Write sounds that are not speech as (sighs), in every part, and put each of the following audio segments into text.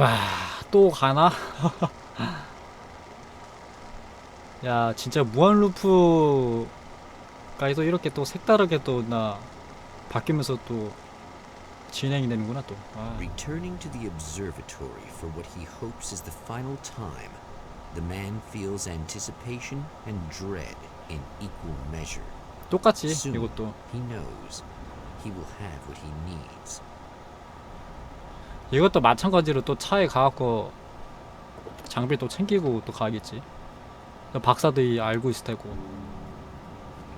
와, 또 가나? 야, 진짜 무한 루프가에서 이렇게 또 색다르게 또 나 바뀌면서 또 진행이 되는구나 또. 아, Returning to the observatory for what he hopes is the final time, the man feels anticipation and dread in equal measure. Soon, 이것도. he knows he will have what he needs. 이것도 마찬가지로 또 차에 가갖고 장비 또 챙기고 또 가야겠지. 박사들이 알고 있을 테고.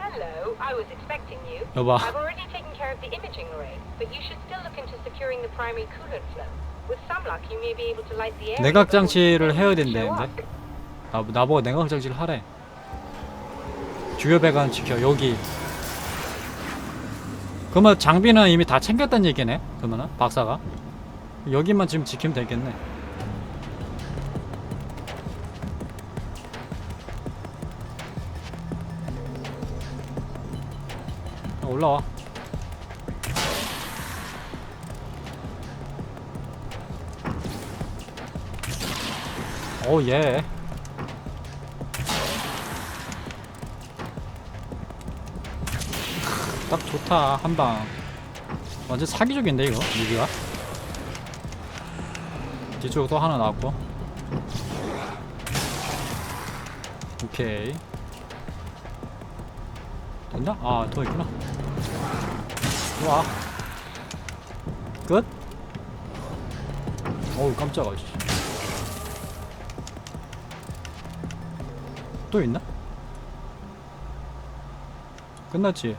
Hello, I was expecting you. 여봐. I've already taken care of the imaging array, but you should still look into securing the primary coolant flow. With some luck, you may be able to light the area. 내각 장치를 해야 된다는데. 나 나보고 내각 장치를 하래. 주요 배관 지켜 여기. 그러면 장비는 이미 다 챙겼다는 얘기네. 그러면은 박사가 여기만 지금 지키면 되겠네. 어, 올라와. 오 예. 딱 좋다 한방 완전 사기적인데 이거 무기가 뒤쪽 또 하나 나왔고 오케이 됐나? 아더 있구나 좋아 끝? 어우 깜짝아 씨. 또 있나? 끝났지?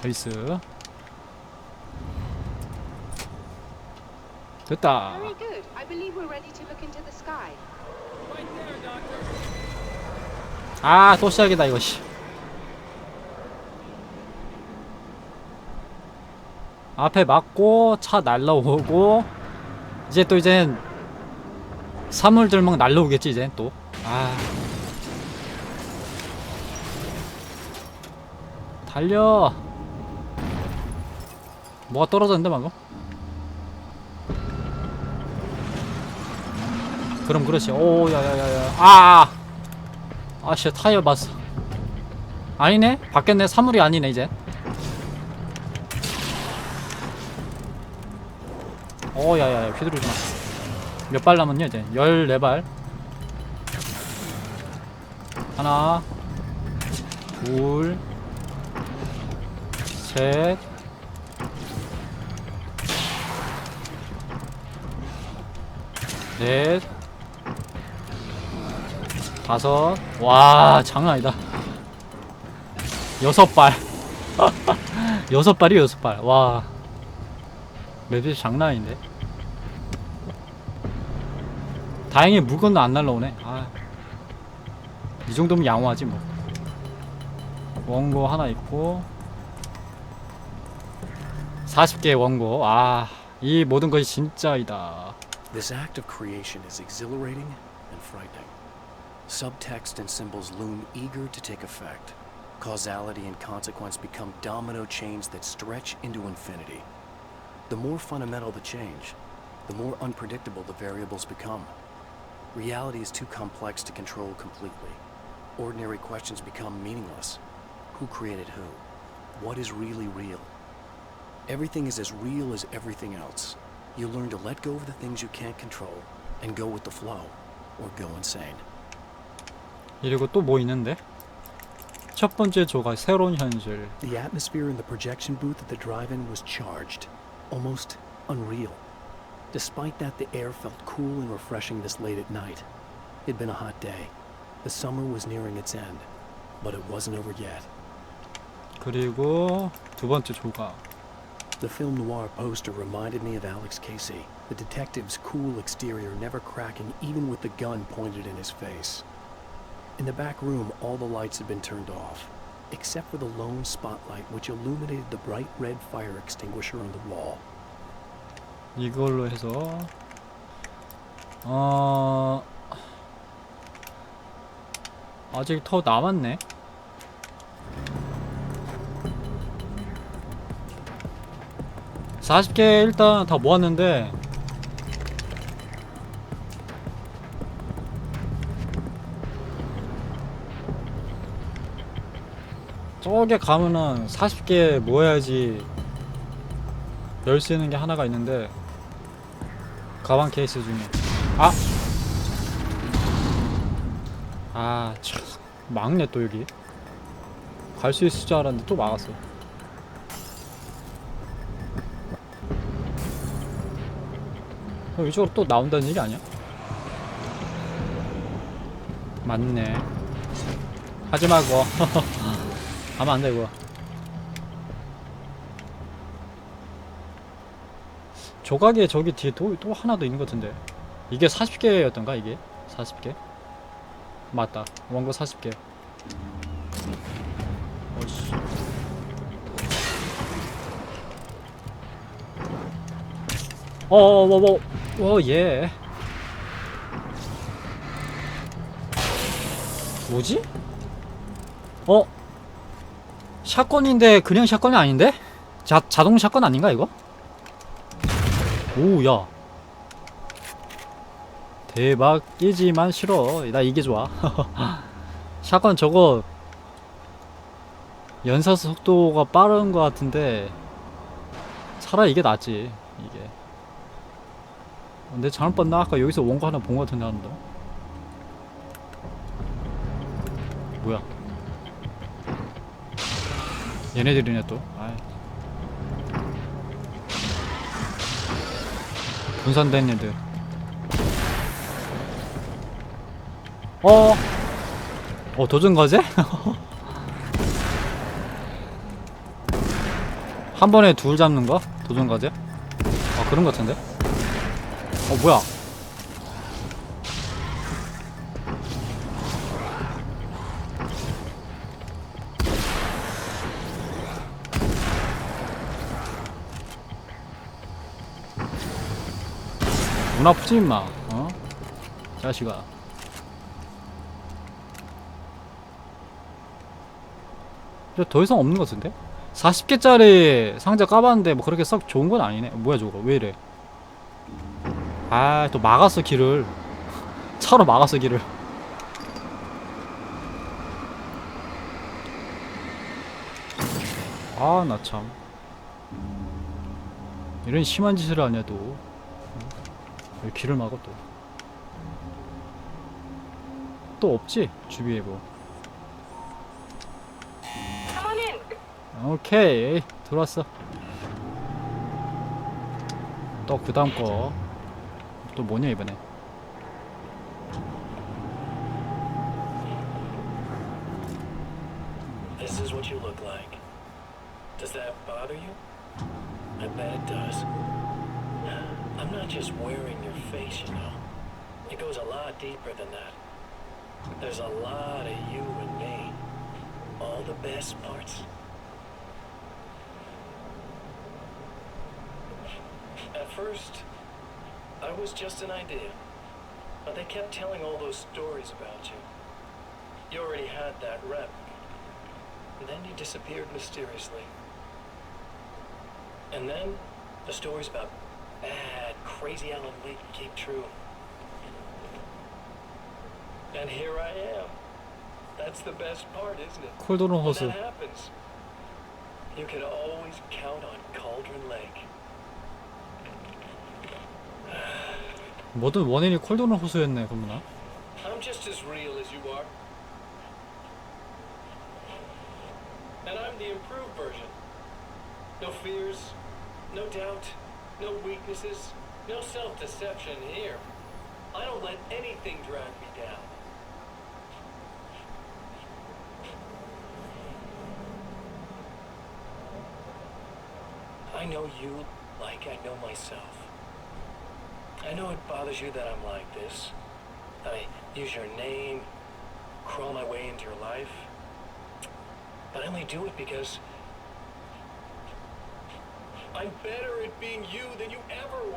베이스 됐다 Very good. I believe we're ready to look into sky. 아또 시작이다 이거 씨. 앞에 막고 차 날라오고 이제 또 이젠 사물들 막 날라오겠지 이제 또아. 달려. 뭐가 떨어졌는데 방금 그럼 그렇지. 오 야야야야. 아 아씨 타이어 봤어. 아니네? 바뀌었네. 사물이 아니네 이제. 오 야야야. 휘두르지마. 몇 발 남았냐 이제? 14발. 하나. 둘셋. 넷 다섯. 와 장난 아니다. 여섯 발. (laughs) 여섯 발이 여섯 발와. 맵이 장난 아닌데. 다행히 물건도 안 날라오네. 아, 이 정도면 양호하지 뭐. 원고 하나 있고. 40개 원고. 아이 모든 것이 진짜이다. This act of creation is exhilarating and frightening. Subtext and symbols loom eager to take effect. Causality and consequence become domino chains that stretch into infinity. The more fundamental the change, the more unpredictable the variables become. Reality is too complex to control completely. Ordinary questions become meaningless. Who created who? What is really real? Everything is as real as everything else. You learn to let go of the things you can't control and go with the flow, or go insane. 이리고 또 뭐 있는데 첫 번째 조각 새로운 현실 The atmosphere in the projection booth at the drive-in was charged, almost unreal. Despite that, the air felt cool and refreshing this late at night. It'd been a hot day. The summer was nearing its end, but it wasn't over yet. 그리고 두 번째 조각 The film noir poster reminded me of Alex Casey, the detective's cool exterior never cracking even with the gun pointed in his face. In the back room, all the lights had been turned off, except for the lone spotlight which illuminated the bright red fire extinguisher on the wall. 이걸로 해서 어 아직 더 남았네 40개 일단 다 모았는데 저게 가면은 40개 모아야지 열 수 있는 게 하나가 있는데 가방 케이스 중에. 아! 아, 참. 막네 또 여기. 갈 수 있을 줄 알았는데 또 막았어. 그럼 이쪽으로 또 나온다는 얘기 아니야? 맞네. 하지 말고 (laughs) 하면 안돼 이거 조각에 저기 뒤에 또, 또 하나 더 있는 것 같은데 이게 40개였던가 이게? 40개? 맞다 원고 40개 어이씨 어어어어 어예 뭐지? 어? 샷건인데 그냥 샷건이 아닌데? 자, 자동 샷건 아닌가 이거? 오야. 대박이지만 싫어. 나 이게 좋아. (laughs) 샷건 저거 연사 속도가 빠른 것 같은데 차라리 이게 낫지 이게. 근데 잘못 봤나? 아까 여기서 원고 하나 본 것 같은데 하는데 뭐야 얘네들이네 또 아이. 분산된 애들 어? 어 도전 과제? (laughs) 한 번에 둘 잡는 거? 도전 과제? 아 그런 거 같은데? 어 뭐야 눈 아프지 임마. 어? 자식아. 더 이상 없는 것 같은데? 40개짜리 상자 까봤는데 뭐 그렇게 썩 좋은 건 아니네. 뭐야 저거. 왜 이래? 아 또 막았어 길을. (laughs) 차로 막았어 길을. 아 나 참. 이런 심한 짓을 하냐 또 왜 길을 막아 또? 또 없지? 주위에 뭐. In. 오케이 들어왔어. 또 그 다음 거. 또 뭐냐 이번에? This is what you look like. Does that bother you? I bet it does. I'm not just wearing your face, you know. It goes a lot deeper than that. There's a lot of you and me. All the best parts. At first, I was just an idea. But they kept telling all those stories about you. You already had that rep. And then you disappeared mysteriously. And then the stories about bad, crazy Alan Wake came true. And here I am. That's the best part, isn't it? 콜드론 When 호수. that happens, you can always count on Cauldron Lake. (sighs) 모든 원인이 콜드론 호수였네 그러나. I'm just as real as you are. And I'm the improved version. No fears, no doubt, no weaknesses, no self deception here. I don't let anything drag me down. I know you like I know myself. I know it bothers you that I'm like this. I use your name, crawl my way into your life. But I only do it because I'm better at being you than you ever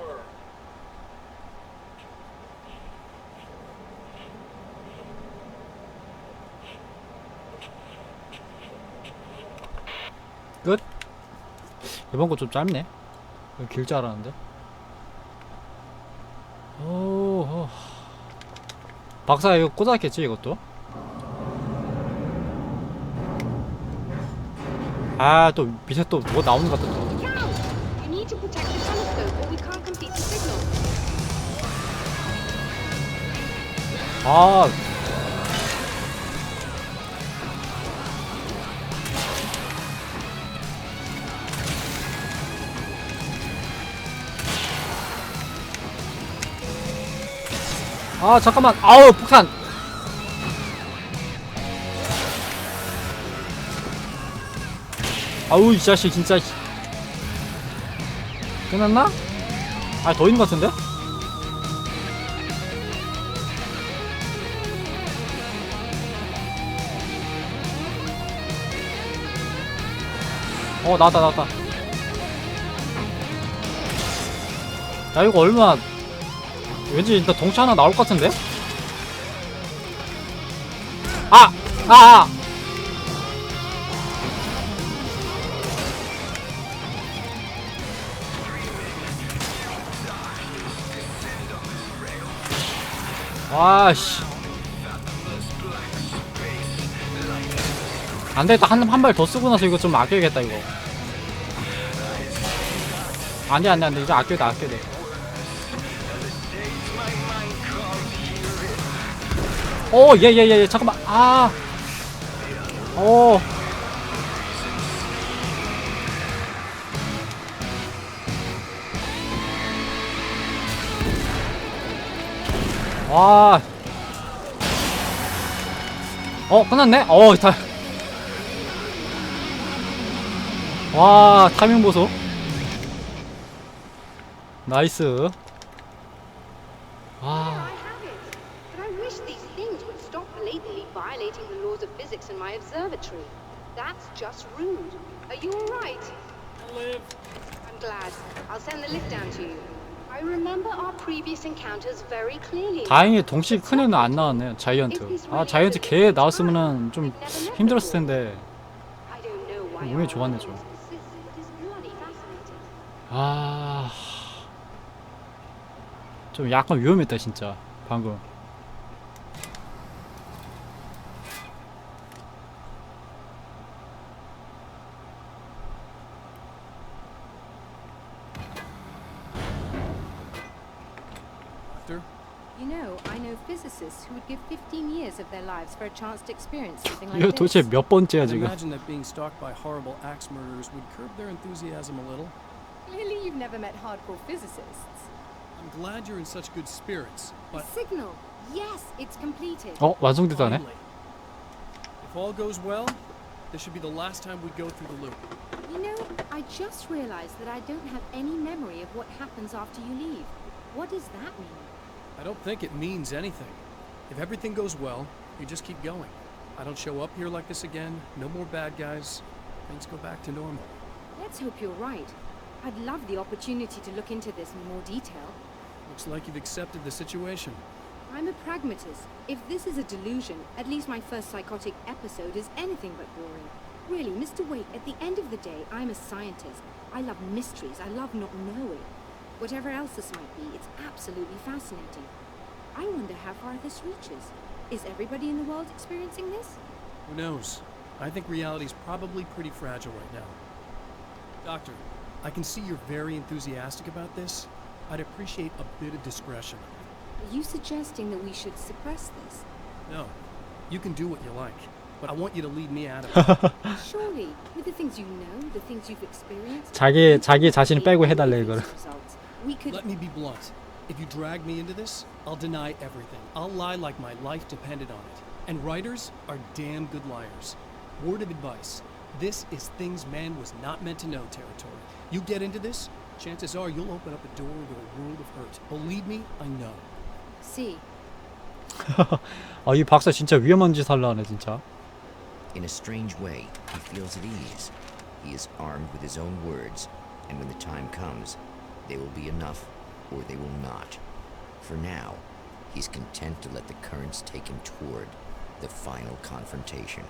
끝. 이번 거 좀 짧네. 길줄 알았는데. 오, 어. 박사 이거 꽂았겠지 이것도? 아 또 밑에 또 뭐 나오는 것 같다 또. Cal! 아 잠깐만 아우 폭탄 아우 이 자식 진짜 씨. 끝났나? 아 더 있는 것 같은데? 어 나왔다 나왔다 야 이거 얼마 왠지 일단 동체 하나 나올 것 같은데? 아! 아! 아! 와씨 안되겠다 한 한 발 더 쓰고 나서 이거 좀 아껴야겠다 이거 안돼 안돼 안돼 이거 아껴야 돼 아껴야 돼 오, 예, 예, 예, 예, 잠깐만, 아, 오, 와, 어, 끝났네? 어, 다, 와, 타이밍 보소. 나이스. There 와. I have it. But I wish these things would stop blatantly violating the laws of physics in my observatory. That's just rude. Are you alright? Live. I'm glad. I'll send the lift down to you. I remember our previous encounters very clearly. 다행히 동시 큰 애는 안 나왔네요 자이언트 아 자이언트 걔 나왔으면은 좀 힘들었을 텐데 I our 좋았네, 좀. 아... 좀 약간 위험했다 진짜 방금 would give 15 years of their lives for a chance to experience something like 이거 도대체 this. 몇 번째야 I 지금 imagine that being stalked by horrible axe murderers would curb their enthusiasm a little. Clearly, you've never met hardcore physicists. I'm glad you're in such good spirits, The but signal! Yes, it's completed. 어? 완성됐다네? finally, if all goes well, this should be the last time we go through the loop. You know, I just realized that I don't have any memory of what happens after you leave. What does that mean? I don't think it means anything. If everything goes well, you just keep going. I don't show up here like this again, no more bad guys, things go back to normal. Let's hope you're right. I'd love the opportunity to look into this in more detail. Looks like you've accepted the situation. I'm a pragmatist. If this is a delusion, at least my first psychotic episode is anything but boring. Really, Mr. Wake, at the end of the day, I'm a scientist. I love mysteries. I love not knowing. Whatever else this might be, it's absolutely fascinating. I wonder how far this reaches. Is everybody in the world experiencing this? Who knows? I think reality's probably pretty fragile right now. Doctor, I can see you're very enthusiastic about this. I'd appreciate a bit of discretion. Are you suggesting that we should suppress this? No, you can do what you like, but I want you to lead me out of it. (laughs) Surely, with the things you know, the things you've experienced, 자기 자기 자신을 빼고 해달래 이거를 results, we could Let me be blunt. If you drag me into this, I'll deny everything. I'll lie like my life depended on it. And writers are damn good liars. Word of advice this is things man was not meant to know territory. You get into this, chances are you'll open up a door to a world of hurt. Believe me, I know. see. (laughs) 아 이 박사 진짜 위험한 짓 하려네 진짜 In a strange way, he feels at ease. He is armed with his own words, and when the time comes, they will be enough or they will not. For now, he's content to let the currents take him toward the final confrontation.